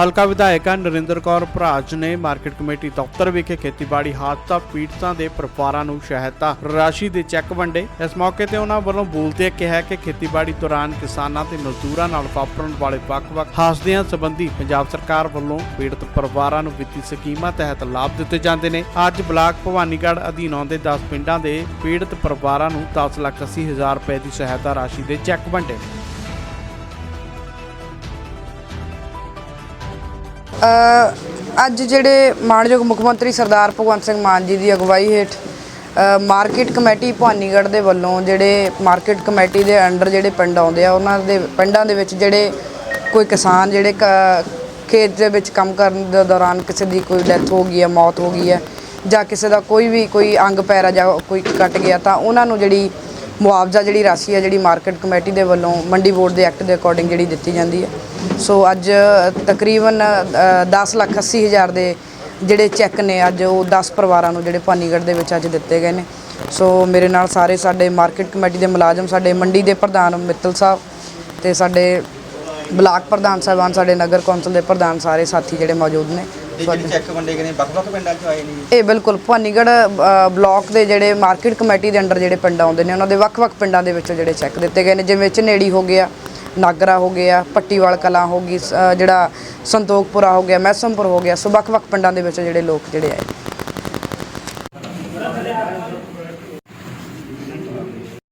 ਹਲਕਾ ਵਿਧਾਇਕਾ ਨਰਿੰਦਰ ਕੌਰ ਭਰਾਜ ਨੇ market committee ਦਫ਼ਤਰ ਵਿਖੇ ਖੇਤੀਬਾੜੀ ਹਾਦਸਾ, ਪੀੜਤਾਂ ਦੇ ਪਰਿਵਾਰਾਂ ਨੂੰ ਸਹਾਇਤਾ ਰਾਸ਼ੀ ਦੇ ਚੈੱਕ ਵੰਡੇ। ਇਸ ਮੌਕੇ ਤੇ ਉਹਨਾਂ ਵੱਲੋਂ ਬੋਲਦਿਆਂ ਕਿਹਾ ਕਿ ਖੇਤੀਬਾੜੀ ਦੌਰਾਨ ਕਿਸਾਨਾਂ ਤੇ ਮਜ਼ਦੂਰਾਂ ਨਾਲ ਵਾਪਰਨ ਵਾਲੇ ਵੱਖ-ਵੱਖ ਹਾਦਸਿਆਂ ਸੰਬੰਧੀ ਪੰਜਾਬ ਸਰਕਾਰ ਵੱਲੋਂ ਪੀੜਤ ਪਰਿਵਾਰਾਂ ਨੂੰ ਵਿੱਤੀ ਸਕੀਮਾਂ ਤਹਿਤ ਲਾਭ ਦਿੱਤੇ ਜਾਂਦੇ ਨੇ। ਅੱਜ ਬਲਾਕ ਭਵਾਨੀਗੜ੍ਹ ਅਧੀਨ ਆਉਂਦੇ 10 ਪਿੰਡਾਂ ਦੇ ਪੀੜਤ ਪਰਿਵਾਰਾਂ ਨੂੰ 10 ਲੱਖ 80 ਹਜ਼ਾਰ ਰੁਪਏ ਦੀ ਸਹਾਇਤਾ ਰਾਸ਼ੀ ਦੇ ਚੈੱਕ ਵੰਡੇ। ਅੱਜ ਜਿਹੜੇ ਮਾਨਯੋਗ ਮੁੱਖ ਮੰਤਰੀ ਸਰਦਾਰ ਭਗਵੰਤ ਸਿੰਘ ਮਾਨ ਜੀ ਦੀ ਅਗਵਾਈ ਹੇਠ ਮਾਰਕੀਟ ਕਮੇਟੀ ਭਵਾਨੀਗੜ੍ਹ ਦੇ ਵੱਲੋਂ ਜਿਹੜੇ ਮਾਰਕੀਟ ਕਮੇਟੀ ਦੇ ਅੰਡਰ ਜਿਹੜੇ ਪਿੰਡ ਆਉਂਦੇ ਆ, ਉਹਨਾਂ ਦੇ ਪਿੰਡਾਂ ਦੇ ਵਿੱਚ ਜਿਹੜੇ ਕੋਈ ਕਿਸਾਨ ਜਿਹੜੇ ਕ- ਖੇਤ ਦੇ ਵਿੱਚ ਕੰਮ ਕਰਨ ਦੇ ਦੌਰਾਨ ਕਿਸੇ ਦੀ ਕੋਈ ਡੈਥ ਹੋ ਗਈ ਹੈ, ਮੌਤ ਹੋ ਗਈ ਹੈ ਜਾਂ ਕਿਸੇ ਦਾ ਕੋਈ ਵੀ ਕੋਈ ਅੰਗ ਪੈਰਾ ਜਾਂ ਕੋਈ ਕੱਟ ਗਿਆ ਤਾਂ ਉਹਨਾਂ ਨੂੰ ਜਿਹੜੀ ਮੁਆਵਜ਼ਾ ਜਿਹੜੀ ਰਾਸ਼ੀ ਹੈ ਜਿਹੜੀ ਮਾਰਕੀਟ ਕਮੇਟੀ ਦੇ ਵੱਲੋਂ ਮੰਡੀ ਬੋਰਡ ਦੇ ਐਕਟ ਦੇ ਅਕੋਰਡਿੰਗ ਜਿਹੜੀ ਦਿੱਤੀ ਜਾਂਦੀ ਹੈ ਸੋ ਅੱਜ ਤਕਰੀਬਨ ਅ, 10 ਲੱਖ 80 ਹਜ਼ਾਰ ਦੇ ਜਿਹੜੇ ਚੈੱਕ ਨੇ ਅੱਜ ਉਹ 10 ਪਰਿਵਾਰਾਂ ਨੂੰ ਜਿਹੜੇ ਪਾਨੀਗੜ੍ਹ ਦੇ ਵਿੱਚ ਅੱਜ ਦਿੱਤੇ ਗਏ ਨੇ। ਸੋ ਮੇਰੇ ਨਾਲ ਸਾਰੇ ਸਾਡੇ ਮਾਰਕੀਟ ਕਮੇਟੀ ਦੇ ਮੁਲਾਜ਼ਮ ਸਾਡੇ ਮੰਡੀ ਦੇ ਪ੍ਰਧਾਨ ਮਿੱਤਲ ਸਾਹਿਬ ਤੇ ਸਾਡੇ ਬਲਾਕ ਪ੍ਰਧਾਨ ਸਾਹਿਬਾਨ ਸਾਡੇ ਨਗਰ ਕੌਂਸਲ ਦੇ ਪ੍ਰਧਾਨ ਸਾਰੇ ਸਾਥੀ ਜਿਹੜੇ ਮੌਜੂਦ ਨੇ। ਇਹ ਬਿਲਕੁਲ ਭਵਾਨੀਗੜ੍ਹ ਬਲਾਕ ਦੇ ਜਿਹੜੇ ਮਾਰਕੀਟ ਕਮੇਟੀ ਦੇ ਅੰਡਰ ਜਿਹੜੇ ਪਿੰਡ ਆਉਂਦੇ ਨੇ ਉਹਨਾਂ ਦੇ ਵੱਖ-ਵੱਖ ਪਿੰਡਾਂ ਦੇ ਵਿੱਚੋਂ ਜਿਹੜੇ ਚੈੱਕ ਦਿੱਤੇ ਗਏ ਨੇ ਜਿਵੇਂ ਝਨੇੜੀ ਹੋ ਗਿਆ ਨਾਗਰਾ ਹੋ ਗਿਆ ਪੱਟੀਵਾਲ ਕਲਾਂ ਹੋ ਗਈ ਜਿਹੜਾ ਸੰਤੋਖਪੁਰਾ ਹੋ ਗਿਆ ਮੈਸਮਪੁਰ ਹੋ ਗਿਆ ਸੋ ਵੱਖ-ਵੱਖ ਪਿੰਡਾਂ ਦੇ ਵਿੱਚੋਂ ਜਿਹੜੇ ਲੋਕ ਜਿਹੜੇ ਆਏ।